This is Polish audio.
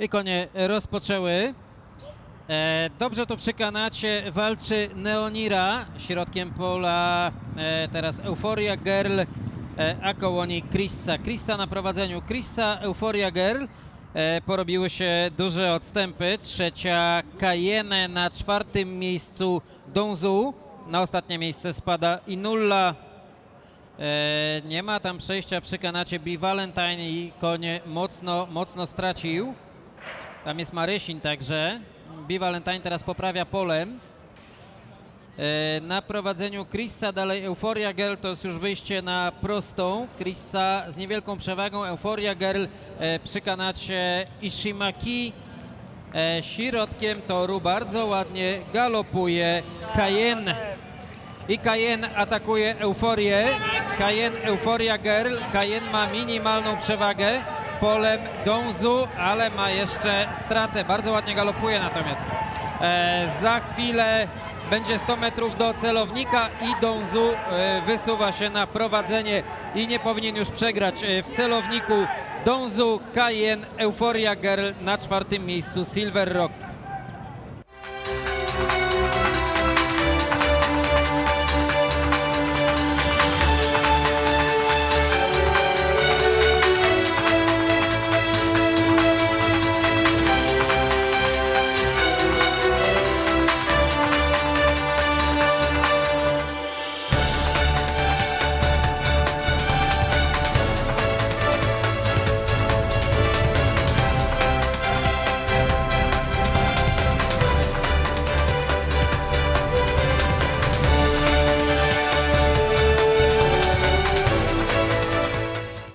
i konie rozpoczęły. E, dobrze to przy kanacie walczy Neonira, środkiem pola e, teraz Euforia Girl, e, a koło niej Krissa. Krissa na prowadzeniu, Krissa, Euforia Girl. E, porobiły się duże odstępy. Trzecia Cayenne na czwartym miejscu Donzu. Na ostatnie miejsce spada Inulla. E, nie ma tam przejścia przy kanacie B Valentine i konie mocno, mocno stracił. Tam jest Marysin także. B Valentine teraz poprawia polem. E, Na prowadzeniu Chrissa, dalej Euphoria Girl to jest już wyjście na prostą. Chrissa z niewielką przewagą, Euphoria Girl e, przy kanacie Ishimaki. E, Środkiem toru bardzo ładnie galopuje Cayenne. I Cayenne atakuje Euforię. Cayenne, Euforia Girl. Cayenne ma minimalną przewagę. Polem Donzu, ale ma jeszcze stratę. Bardzo ładnie galopuje natomiast. E, za chwilę będzie 100 metrów do celownika i Donzu e, wysuwa się na prowadzenie i nie powinien już przegrać e, w celowniku. Donzu, Cayenne, Euforia Girl na czwartym miejscu Silver Rock.